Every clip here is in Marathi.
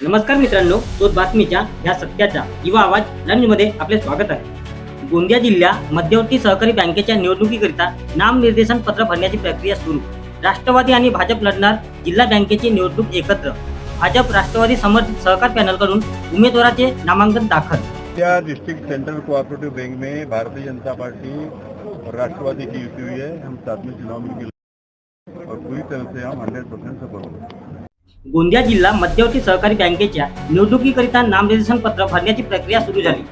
नमस्कार मित्रांनो तो बातमीच्या या सत्याचा युवा आवाजमध्ये आपले स्वागत आहे. गोंदिया जिल्ह्या मध्यवर्ती सहकारी बँकेच्या निवडणुकीकरिता नामनिर्देशन पत्र भरण्याची प्रक्रिया सुरू. राष्ट्रवादी आणि भाजप लढणार जिल्हा बँकेची निवडणूक एकत्र. भाजप राष्ट्रवादी समर्थित सहकार पॅनलकडून उमेदवाराचे नामांकन दाखल. क्या डिस्ट्रिक्ट सेंट्रल कोऑपरेटिव बैंक में भारतीय जनता पार्टी और राष्ट्रवादी की युति हुई है हम साथ में चुनाव में मिले और पूरी तरह से हम हंड्रेड परसेंट सफल होंगे गोंदिया जिल्हा मध्यवर्ती सहकारी बँकेच्या निवडणुकीकरिता नामनिर्देशन पत्र भरण्याची प्रक्रिया सुरू झाली.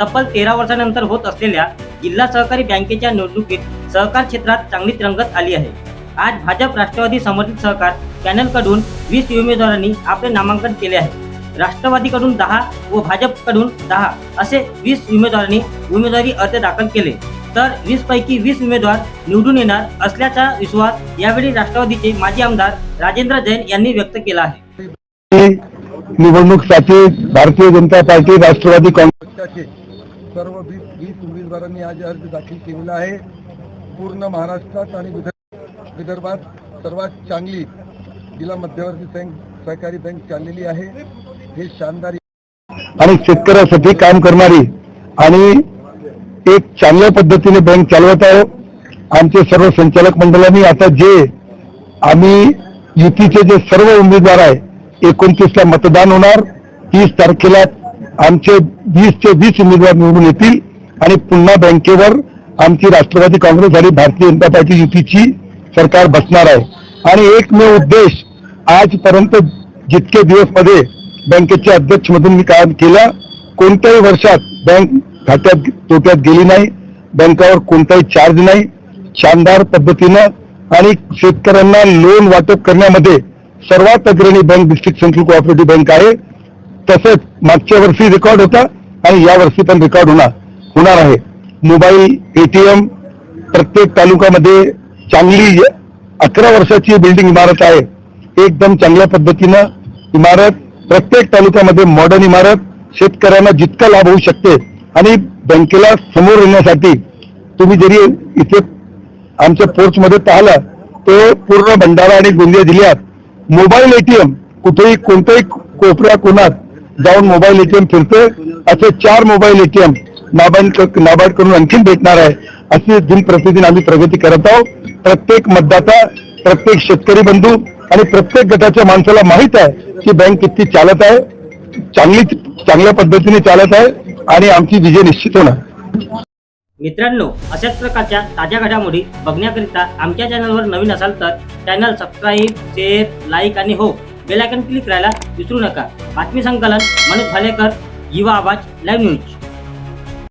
तब्बल तेरा वर्षानंतर होत असलेल्या जिल्हा सहकारी बँकेच्या निवडणुकीत सहकार क्षेत्रात चांगलीच रंगत आली आहे. आज भाजप राष्ट्रवादी समर्थित सहकार पॅनलकडून वीस उमेदवारांनी आपले नामांकन केले आहे. राष्ट्रवादीकडून दहा व भाजपकडून दहा असे वीस उमेदवारांनी उमेदवारी अर्ज दाखल केले. तर वीस पैकी वीस उमेदवार निवडून येणार असल्याचा विश्वास यावेळी राष्ट्रवादीचे माजी आमदार राजेंद्र जैन यांनी व्यक्त केला आहे. निवडणुकीसाठी भारतीय जनता पार्टी राष्ट्रवादी काँग्रेस पक्षाचे सर्व वीस वीस उमेदवारांनी आज अर्ज दाखल केलेला आहे. पूर्ण महाराष्ट्रात आणि विदर्भ विदर्भात सर्वात चांगली जिल्हा मध्यवर्ती बँक सहकारी बँक चाललेली आहे. हे शानदार आणि शेतकऱ्यासाठी काम करणारी आणि एक चांगल्या पद्धतीने बँक चालवत आहोत आमचे सर्व संचालक मंडळांनी आता जे आम्ही युतीचे जे सर्व उमेदवार आहे एकोणतीसला मतदान होणार. तीस तारखेला आमचे वीस ते वीस उमेदवार निवडून येतील. आणि पुन्हा बँकेवर आमची राष्ट्रवादी काँग्रेस आणि भारतीय जनता पार्टी युतीची सरकार बसणार आहे. आणि एकमेव उद्देश आजपर्यंत जितके दिवसमध्ये बँकेच्या अध्यक्ष म्हणून मी काम केलं कोणत्याही वर्षात बँक खात्यात तोट्यात गेली नाही बँकावर कोणताही चार्ज नाही शानदार पद्धतीनं आणि शेतकऱ्यांना लोन वाटप करण्यामध्ये सर्वात अग्रणी bank district central cooperative bank आहे. तसंच मागच्या वर्षी रेकॉर्ड होता आणि या वर्षी पण रेकॉर्ड होणार होणार आहे. मोबाईल एटीएम प्रत्येक तालुक्यामध्ये चांगली अकरा वर्षाची बिल्डिंग इमारत आहे. एकदम चांगल्या पद्धतीनं इमारत प्रत्येक तालुक्यामध्ये मॉडर्न इमारत शेतकऱ्यांना जितका लाभ होऊ शकते आणि बँकेला समोर येण्यासाठी तुम्ही जरी इथे आमच्या पोर्चमध्ये पाहिलं तो पूर्ण भंडारा आणि गोंदिया जिल्ह्यात मोबाईल एटीएम कुठेही कोणत्याही कोपऱ्या कोणात जाऊन मोबाईल एटीएम फिरतोय असे चार मोबाईल एटीएम नाबार्ड नाबार्ड करून आणखीन भेटणार आहे अशी दिन प्रतिदिन आम्ही प्रगती करत आहोत. प्रत्येक मतदाता प्रत्येक शेतकरी बंधू आणि प्रत्येक गटाच्या माणसाला माहीत आहे की बँक किती चालत आहे चांगली चांगल्या पद्धतीने चालत आहे. आणि आमची विजय निश्चित होणार. मित्रांनो अशाच प्रकारच्या ताज्या घडामोडी बघण्याकरिता आमच्या चॅनलवर नवीन असाल तर चॅनल सबस्क्राईब शेअर लाईक आणि हो बेल आयकन क्लिक करायला विसरू नका. बातमी संकलन मनोज भालेकर युवा आवाज लाईव्ह न्यूज